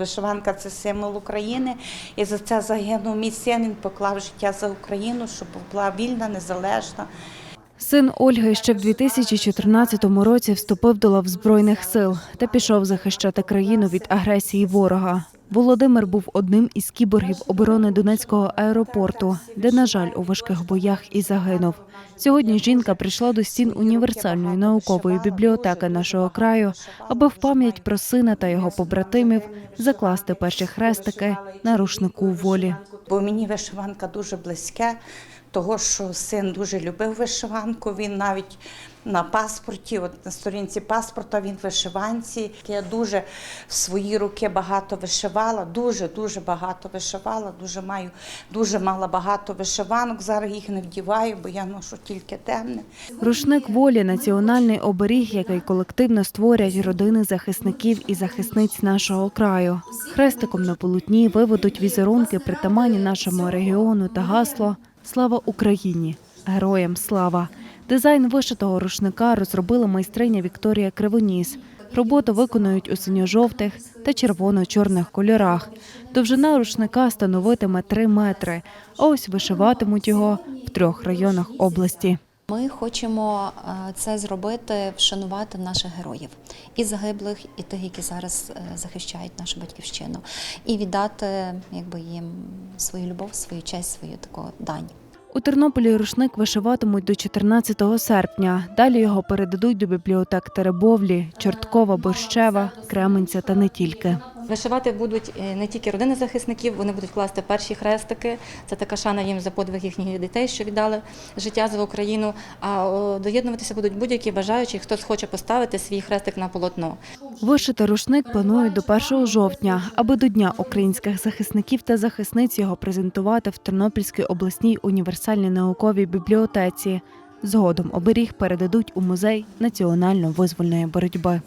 Вишиванка це символ України, і за це загинув мій син. Він поклав життя за Україну, щоб була вільна, незалежна. Син Ольги ще в 2014 році вступив до лав Збройних сил та пішов захищати країну від агресії ворога. Володимир був одним із кіборгів оборони Донецького аеропорту, де, на жаль, у важких боях і загинув. Сьогодні жінка прийшла до стін універсальної наукової бібліотеки нашого краю, аби в пам'ять про сина та його побратимів закласти перші хрестики на рушнику волі. Бо мені вишиванка дуже близьке, того що син дуже любив вишиванку. Він навіть на паспорті, от на сторінці паспорта, він вишиванці. Я дуже в свої роки багато вишивала, дуже дуже багато вишивала. Дуже маю дуже мала багато вишиванок. Зараз їх не вдіваю, бо я ношу тільки темне. Рушник волі національний оберіг, який колективно створять родини захисників і захисниць нашого краю. Хрестиком на полотні виведуть візерунки, притаманні нашому регіону та гасло Слава Україні! Героям слава! Дизайн вишитого рушника розробила майстриня Вікторія Кривоніс. Роботу виконують у синьо-жовтих та червоно-чорних кольорах. Довжина рушника становитиме 3 метри, а ось вишиватимуть його в трьох районах області. Ми хочемо е, це зробити, вшанувати наших героїв і загиблих, і тих, які зараз е, захищають нашу батьківщину, і віддати якби їм свою любов, свою честь, свою таку дань. У Тернополі рушник вишиватимуть до 14 серпня. Далі його передадуть до бібліотек Теребовлі, Чорткова, Борщева, Кременця та не тільки. Вишивати будуть е, не тільки родини захисників, вони будуть класти перші хрестики. Це така шана їм за подвиг їхніх дітей, що віддали життя за Україну. А доєднуватися будуть будь-які бажаючі, хто схоче поставити свій хрестик на полотно. Вишити рушник планують до 1 жовтня, аби до Дня українських захисників та захисниць його презентувати в Тернопільській обласній універсальній науковій бібліотеці. Згодом оберіг передадуть у музей національно-визвольної боротьби.